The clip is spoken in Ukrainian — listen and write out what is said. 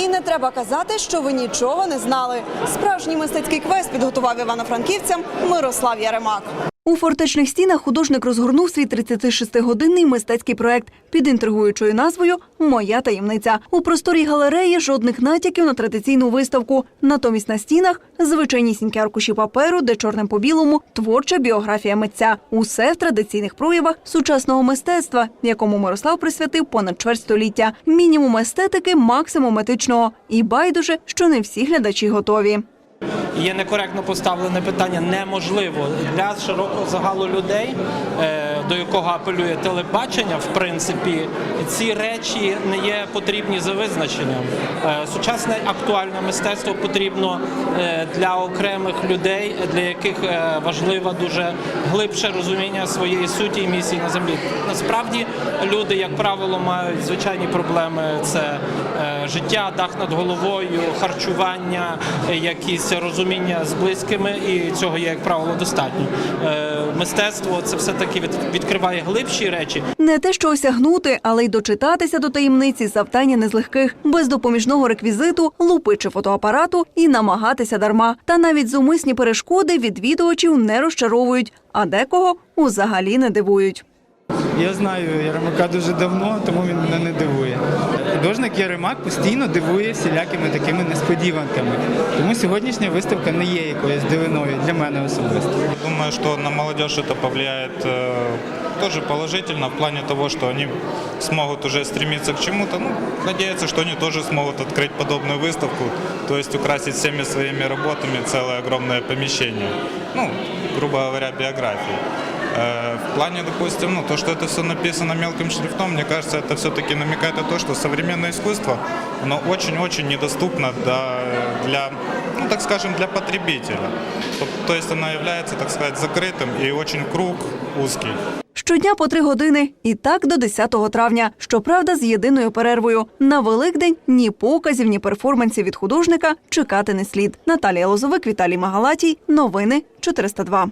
І не треба казати, що ви нічого не знали. Справжній мистецький квест підготував івано-франківцям Мирослав Яремак. У фортечних стінах художник розгорнув свій 36-годинний мистецький проект під інтригуючою назвою Моя таємниця. У просторі галереї жодних натяків на традиційну виставку. Натомість на стінах звичайнісінькі аркуші паперу, де чорним по білому творча біографія митця. Усе в традиційних проявах сучасного мистецтва, якому Мирослав присвятив понад чверть століття. Мінімум естетики, максимум етичного. І байдуже, що не всі глядачі готові. Є некоректно поставлене питання неможливо для широкого загалу людей, е, до якого апелює телебачення. В принципі, ці речі не є потрібні за визначенням. Е, Сучасне актуальне мистецтво потрібно е, для окремих людей, для яких важливе дуже глибше розуміння своєї суті і місії на землі. Насправді люди, як правило, мають звичайні проблеми: це життя, дах над головою, харчування, якісь розуміння з близькими, і цього є, як правило, достатньо. Е, Мистецтво це все таки відкриває глибші речі, Не те, що осягнути, але й дочитатися до таємниці завдання не з легких, без допоміжного реквізиту, лупи чи фотоапарату і намагатися дарма. Та навіть зумисні перешкоди відвідувачів не розчаровують, а декого узагалі не дивують. Я знаю Яремака дуже давно, тому він мене не дивує. Художник Яремак постійно дивує всілякими такими несподіванками. Тому сьогоднішня виставка не є якоюсь дивиною для мене особисто. Думаю, что на молодежь это повлияет э, тоже положительно в плане того, что они смогут уже стремиться к чему-то. Ну, надеяться, что они тоже смогут открыть подобную выставку, то есть украсить всеми своими работами целое огромное помещение. Ну, грубо говоря, биографии. Э, В плане, допустим, ну, то, что это все написано мелким шрифтом, мне кажется, это все-таки намекает на то, что современное искусство, оно очень-очень недоступно до- для, ну, так скажем, для потребителя. То есть оно является, так сказать, закрытым и очень круг узкий. Щодня по три години і так до 10 травня. Щоправда, з єдиною перервою. На Великдень ні показів, ні перформансів від художника чекати не слід. Наталія Лозовик, Віталій Магалатій. Новини 402.